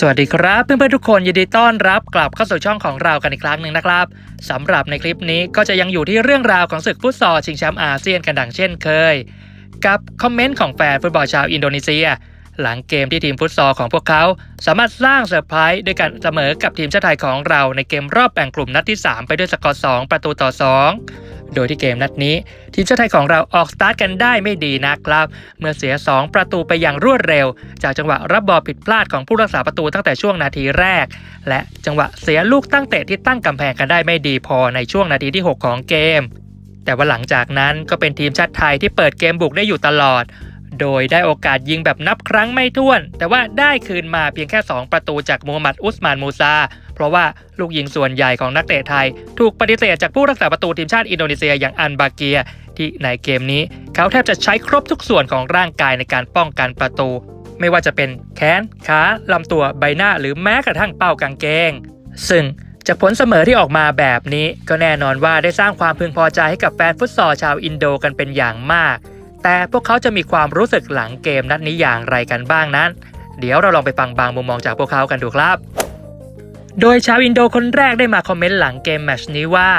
สวัสดีครับเพื่อนๆทุกคนยินดีต้อนรับกลับเข้าสู่ช่องของเรากันอีกครั้งหนึ่งนะครับสำหรับในคลิปนี้ก็จะยังอยู่ที่เรื่องราวของศึกฟุตซอลชิงแชมป์อาเซียนกันดังเช่นเคย กับคอมเมนต์ของแฟนฟุตบอลชาวอินโดนีเซีย หลังเกมที่ทีมฟุตซอลของพวกเขา สามารถสร้างเซอร์ไพรส์ด้วยการเสมอกับทีมชาติไทยของเราในเกมรอบแบ่งกลุ่มนัดที่ 3 ไปด้วยสกอร์2ประตูต่อ 2 โดยที่เกมนัดนี้ ทีมชาติไทยของเราออกสตาร์ทกันได้ไม่ดีนะครับ เมื่อเสีย 2 ประตูไปอย่างรวดเร็ว จากจังหวะรับบอลผิดพลาดของผู้รักษาประตูตั้งแต่ช่วงนาทีแรก และจังหวะเสียลูกตั้งเตะที่ตั้งกำแพงกันได้ไม่ดีพอในช่วงนาทีที่ 6 ของเกมแต่ว่าหลังจากนั้นก็เป็นทีมชาติไทยที่เปิดเกมบุกได้อยู่ตลอด โดยได้โอกาสยิงแบบนับครั้งไม่ถ้วน แต่ว่าได้คืนมาเพียงแค่ 2 ประตูจากมูฮัมหมัดอุสมานมูซา เพราะว่าลูกยิงส่วนใหญ่ของนักเตะไทย ถูกปฏิเสธจากผู้รักษาประตูทีมชาติอินโดนีเซียอย่างอันบาเกีย ที่ในเกมนี้ เขาแทบจะใช้ครบทุกส่วนของร่างกายในการป้องกันประตู ไม่ว่าจะเป็นแขนขาลำตัวใบหน้าหรือแม้กระทั่งเป้ากางเกง ซึ่งจากผลเสมอที่ออกมาแบบนี้ ก็แน่นอนว่าได้สร้างความพึงพอใจให้กับแฟนฟุตซอลชาวอินโดกันเป็นอย่างมาก แต่พวกเขาจะมีความรู้สึกหลังเกมนัดนี้อย่างไรกันบ้างนั้น เดี๋ยวเราลองไปฟังบางมุมมองจากพวกเขากันดูครับ โดยชาวอินโดคนแรกได้มาคอมเมนต์หลังเกมแมชนี้ว่า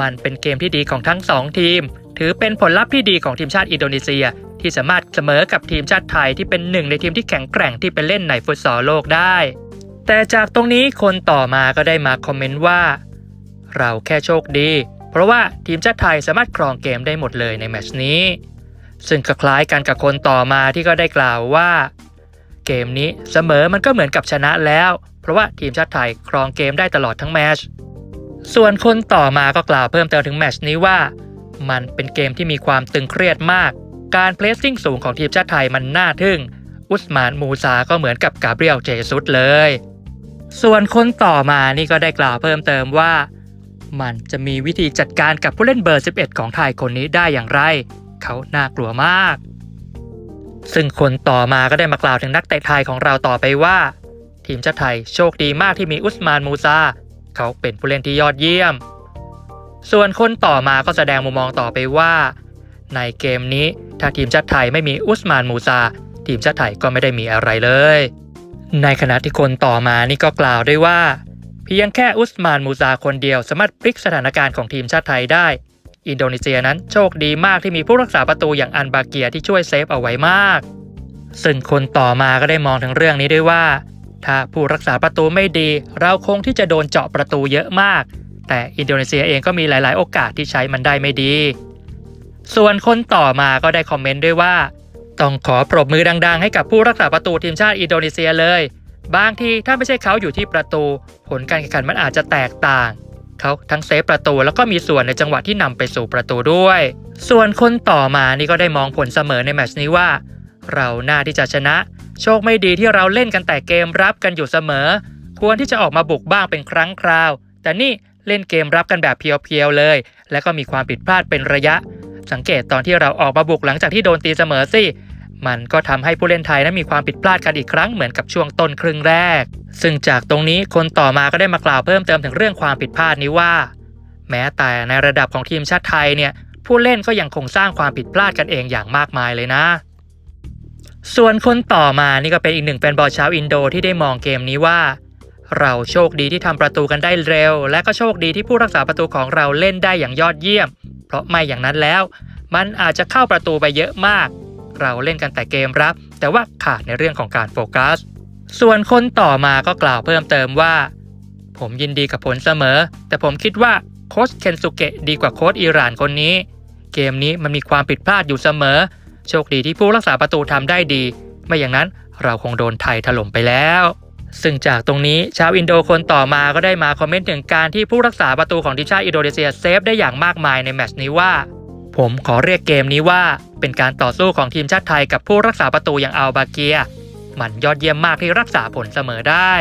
มันเป็นเกมที่ดีของทั้งสองทีม ถือเป็นผลลัพธ์ที่ดีของทีมชาติอินโดนีเซีย ที่สามารถเสมอกับทีมชาติไทยที่เป็นหนึ่งในทีมที่แข็งแกร่งที่ไปเล่นในฟุตซอลโลกได้ แต่จากตรงนี้คนต่อมาก็ได้มาคอมเมนต์ว่า เราแค่โชคดี เพราะว่าทีมชาติไทยสามารถครองเกมได้หมดเลยในแมชนี้ ซึ่งคล้ายกันกับคนต่อมาที่ก็ได้กล่าวว่า เกมนี้เสมอมันก็เหมือนกับชนะแล้ว เพราะว่าทีมชาติไทยครองเกมได้ตลอดทั้งแมชส่วนคนต่อมาก็กล่าวเพิ่มเติมถึงแมชนี้ว่า มันเป็นเกมที่มีความตึงเครียดมาก การเพลสซิ่งสูงของทีมชาติไทยมันน่าทึ่ง อุสมานมูซาก็เหมือนกับกาเบรียลเจซุสเลย ส่วนคนต่อมานี่ก็ได้กล่าวเพิ่มเติมว่า มันจะมีวิธีจัดการกับผู้เล่นเบอร์ 11 ของไทยคนนี้ได้อย่างไร เขาน่ากลัวมาก ซึ่งคนต่อมาก็ได้มากล่าวถึงนักเตะไทยของเราต่อไปว่า ทีมชาติไทยโชคดีมากที่มีอุสมานมูซาเขาเป็นผู้เล่นที่ยอดเยี่ยม ส่วนคนต่อมาก็แสดงมุมมองต่อไปว่า ในเกมนี้ถ้าทีมชาติไทยไม่มีอุสมานมูซาทีมชาติไทยก็ไม่ได้มีอะไรเลย ในขณะที่คนต่อมานี่ก็กล่าวด้วยว่า เพียงแค่อุสมานมูซาคนเดียวสามารถพลิกสถานการณ์ของทีมชาติไทยได้ อินโดนีเซียนั้นโชคดีมากที่มีผู้รักษาประตูอย่างอันบาเกียที่ช่วยเซฟเอาไว้มาก ซึ่งคนต่อมาก็ได้มองถึงเรื่องนี้ด้วยว่า ถ้าผู้รักษาประตูไม่ดี เราคงที่จะโดนเจาะประตูเยอะมาก แต่อินโดนีเซียเองก็มีหลาย ๆ โอกาสที่ใช้มันได้ไม่ดี ส่วนคนต่อมาก็ได้คอมเมนต์ด้วยว่า ต้องขอปรบมือดัง ๆ ให้กับผู้รักษาประตูทีมชาติอินโดนีเซียเลยบางทีถ้าไม่ใช่เขาอยู่ที่ประตู ผลการแข่งขันมันอาจจะแตกต่าง เขาทั้งเซฟประตูแล้วก็มีส่วนในจังหวะที่นำไปสู่ประตูด้วย ส่วนคนต่อมานี่ก็ได้มองผลเสมอในแมตช์นี้ว่า เราน่าที่จะชนะ โชคไม่ดีที่เราเล่นกันแต่เกมรับกันอยู่เสมอ ควรที่จะออกมาบุกบ้างเป็นครั้งคราว แต่นี่เล่นเกมรับกันแบบเพียวๆเลย และก็มีความผิดพลาดเป็นระยะ สังเกตตอนที่เราออกมาบุกหลังจากที่โดนตีเสมอสิ มันก็ทำให้ผู้เล่นไทยนั้นมีความผิดพลาดกันอีกครั้งเหมือนกับช่วงต้นครึ่งแรก ซึ่งจากตรงนี้คนต่อมาก็ได้มากล่าวเพิ่มเติมถึงเรื่องความผิดพลาดนี้ว่า แม้แต่ในระดับของทีมชาติไทยเนี่ยผู้เล่นก็ยังคงสร้างความผิดพลาดกันเองอย่างมากมายเลยนะ ส่วนคนต่อมานี่ก็เป็นอีกหนึ่งแฟนบอลชาวอินโดที่ได้มองเกมนี้ว่า เราโชคดีที่ทำประตูกันได้เร็ว และก็โชคดีที่ผู้รักษาประตูของเราเล่นได้อย่างยอดเยี่ยม เพราะไม่อย่างนั้นแล้ว มันอาจจะเข้าประตูไปเยอะมาก เราเล่นกันแต่เกมรับ แต่ว่าขาดในเรื่องของการโฟกัส ส่วนคนต่อมาก็กล่าวเพิ่มเติมว่า ผมยินดีกับผลเสมอ แต่ผมคิดว่าโค้ชเคนสุเกะดีกว่าโค้ชอิหร่านคนนี้ เกมนี้มันมีความผิดพลาดอยู่เสมอ โชคดีที่ผู้รักษาประตูทำได้ดี ไม่อย่างนั้นเราคงโดนไทยถล่มไปแล้ว ซึ่งจากตรงนี้ชาวอินโดคนต่อมาก็ได้มาคอมเมนต์ถึงการที่ผู้รักษาประตูของทีมชาติอินโดนีเซียเซฟได้อย่างมากมายในแมตช์นี้ว่า ผมขอเรียกเกมนี้ว่าเป็นการต่อสู้ของทีมชาติไทยกับผู้รักษาประตูอย่างอัลบาเกีย มันยอดเยี่ยมมากที่รักษาผลเสมอได้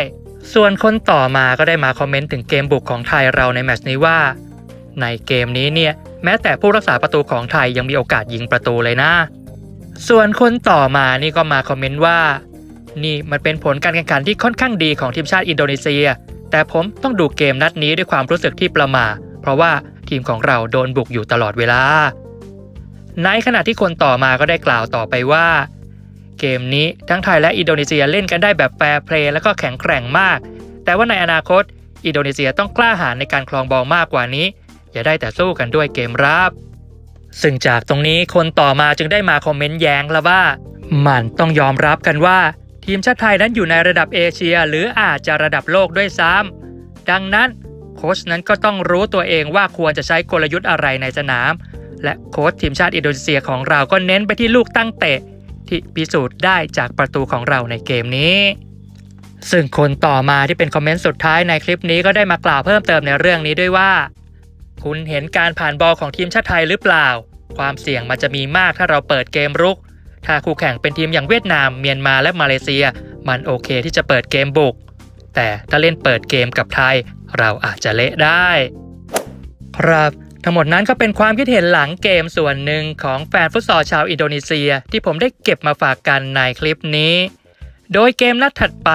ส่วนคนต่อมาก็ได้มาคอมเมนต์ถึงเกมบุกของไทยเราในแมตช์นี้ว่า ในเกมนี้เนี่ยแม้แต่ผู้รักษาประตูของไทยยังมีโอกาสยิงประตูเลยนะ ส่วนคนต่อมานี่ก็มาคอมเมนต์ว่า นี่มันเป็นผลการแข่งขันที่ค่อนข้างดีของทีมชาติอินโดนีเซีย แต่ผมต้องดูเกมนัดนี้ด้วยความรู้สึกที่ประมาเพราะว่า ทีมของเราโดนบุกอยู่ตลอดเวลา ในขณะที่คนต่อมาก็ได้กล่าวต่อไปว่า เกมนี้ทั้งไทยและอินโดนีเซียเล่นกันได้แบบแฟร์เพลย์และก็แข็งแกร่งมาก แต่ว่าในอนาคต อินโดนีเซียต้องกล้าหาญในการครองบอลมากกว่านี้ อย่าได้แต่สู้กันด้วยเกมรับ ซึ่งจากตรงนี้คนต่อมาจึงได้มาคอมเมนต์แย้งแล้วว่า มันต้องยอมรับกันว่า ทีมชาติไทยนั้นอยู่ในระดับเอเชีย หรืออาจจะระดับโลกด้วยซ้ำดังนั้น โค้ชนั้นก็ต้องรู้ตัวเองว่าควรจะใช้กลยุทธ์อะไรในสนาม และโค้ชทีมชาติอินโดนีเซียของเราก็เน้นไปที่ลูกตั้งเตะ ที่พิสูจน์ได้จากประตูของเราในเกมนี้ ซึ่งคนต่อมาที่เป็นคอมเมนต์สุดท้ายในคลิปนี้ก็ได้มากล่าวเพิ่มเติมในเรื่องนี้ด้วยว่า คุณเห็นการผ่านบอลของทีมชาติไทยหรือเปล่า ความเสี่ยงมันจะมีมากถ้าเราเปิดเกมรุก ถ้าคู่แข่งเป็นทีมอย่างเวียดนาม เมียนมาและมาเลเซีย มันโอเคที่จะเปิดเกมบุกแต่ถ้าเล่นเปิดเกมกับไทย เราอาจจะเละได้ ครับทั้งหมดนั้นก็เป็นความคิดเห็นหลังเกมส่วนหนึ่งของแฟนฟุตซอลชาวอินโดนีเซียที่ผมได้เก็บมาฝากกันในคลิปนี้ โดยเกมนัดถัดไป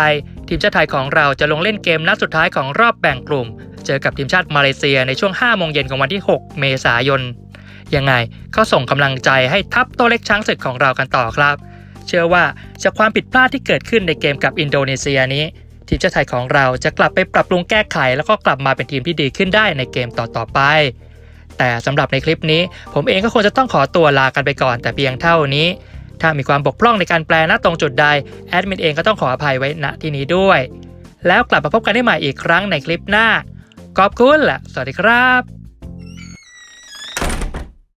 ทีมชาติไทยของเราจะลงเล่นเกมนัดสุดท้ายของรอบแบ่งกลุ่ม เจอกับทีมชาติมาเลเซียในช่วง 5 โมงเย็นของวันที่ 6 เมษายน ยังไงก็ส่งกำลังใจให้ทัพโตวเล็กช้างศึกของเรากันต่อครับ เชื่อว่าจากความผิดพลาดที่เกิดขึ้นในเกมกับอินโดนีเซียนี้ ทีมชาติไทยของเราจะกลับไปปรับปรุงแก้ไข แล้วก็กลับมาเป็นทีมที่ดีขึ้นได้ในเกมต่อๆไป แต่สำหรับในคลิปนี้ ผมเองก็คงจะต้องขอตัวลากันไปก่อนแต่เพียงเท่านี้ ถ้ามีความบกพร่องในการแปลณตรงจุดใดแอดมินเองก็ต้องขออภัยไว้ณที่นี้ด้วย แล้วกลับมาพบกันได้ใหม่อีกครั้งในคลิปหน้าขอบคุณและสวัสดีครับ